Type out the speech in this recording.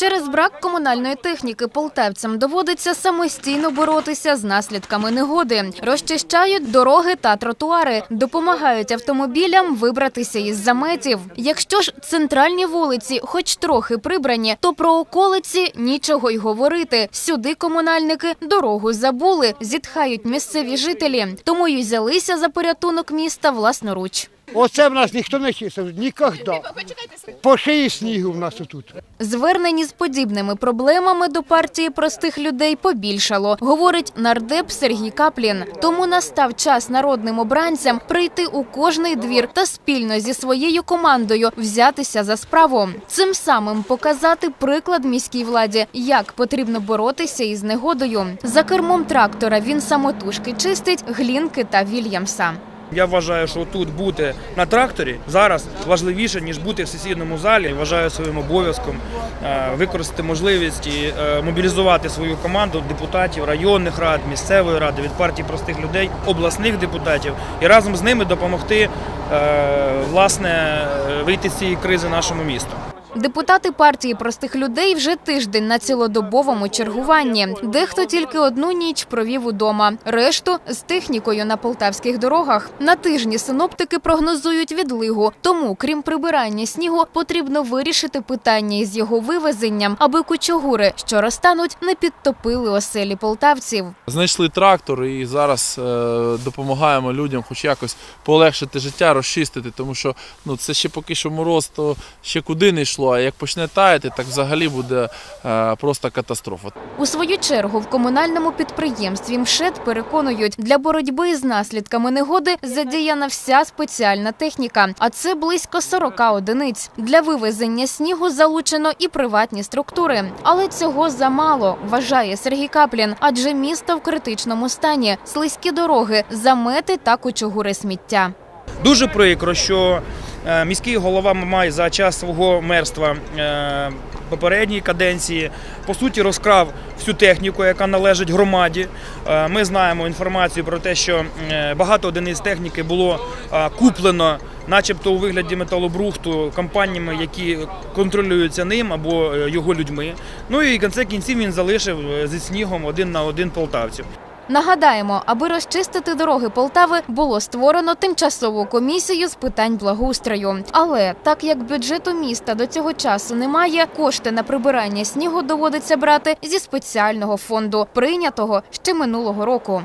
Через брак комунальної техніки полтавцям доводиться самостійно боротися з наслідками негоди. Розчищають дороги та тротуари, допомагають автомобілям вибратися із заметів. Якщо ж центральні вулиці, хоч трохи прибрані, то про околиці нічого й говорити. Сюди комунальники дорогу забули, зітхають місцеві жителі, тому й взялися за порятунок міста власноруч. Оце в нас ніхто не чистив, ніколи. По шиї снігу в нас тут. Звернень з подібними проблемами до партії простих людей побільшало, говорить нардеп Сергій Каплін. Тому настав час народним обранцям прийти у кожний двір та спільно зі своєю командою взятися за справу. Цим самим показати приклад міській владі, як потрібно боротися із негодою. За кермом трактора він самотужки чистить глінки та Вільямса. Я вважаю, що тут бути на тракторі зараз важливіше ніж бути в сесійному залі. Вважаю своїм обов'язком е, використати можливість і е, мобілізувати свою команду депутатів районних рад, місцевої ради від партії простих людей, обласних депутатів і разом з ними допомогти е, власне вийти з цієї кризи нашому місту. Депутати партії простих людей вже тиждень на цілодобовому чергуванні. Дехто тільки одну ніч провів удома, решту з технікою на полтавських дорогах. На тижні синоптики прогнозують відлигу. Тому, крім прибирання снігу, потрібно вирішити питання із його вивезенням, аби кучугури, що розтануть, не підтопили оселі полтавців. Знайшли трактор і зараз е, допомагаємо людям хоч якось полегшити життя, розчистити, тому що ну, це ще поки що мороз, то ще куди не йшло. А як почне таяти, так взагалі буде е, просто катастрофа. У свою чергу в комунальному підприємстві МШЕД переконують, для боротьби з наслідками негоди задіяна вся спеціальна техніка, а це близько 40 одиниць. Для вивезення снігу залучено і приватні структури. Але цього замало, вважає Сергій Каплін, адже місто в критичному стані, слизькі дороги, замети та кучугури сміття. Дуже прикро, що міський голова Мамай за час свого мерства е, попередньої каденції по суті розкрав всю техніку, яка належить громаді. Е, Ми знаємо інформацію про те, що е, багато одиниць техніки було е, куплено, начебто у вигляді металобрухту, компаніями, які контролюються ним або е, його людьми. Ну і в кінці кінців він залишив е, зі снігом один на один полтавців. Нагадаємо, аби розчистити дороги Полтави, було створено тимчасову комісію з питань благоустрою. Але так як бюджету міста до цього часу немає, кошти на прибирання снігу доводиться брати зі спеціального фонду, прийнятого ще минулого року.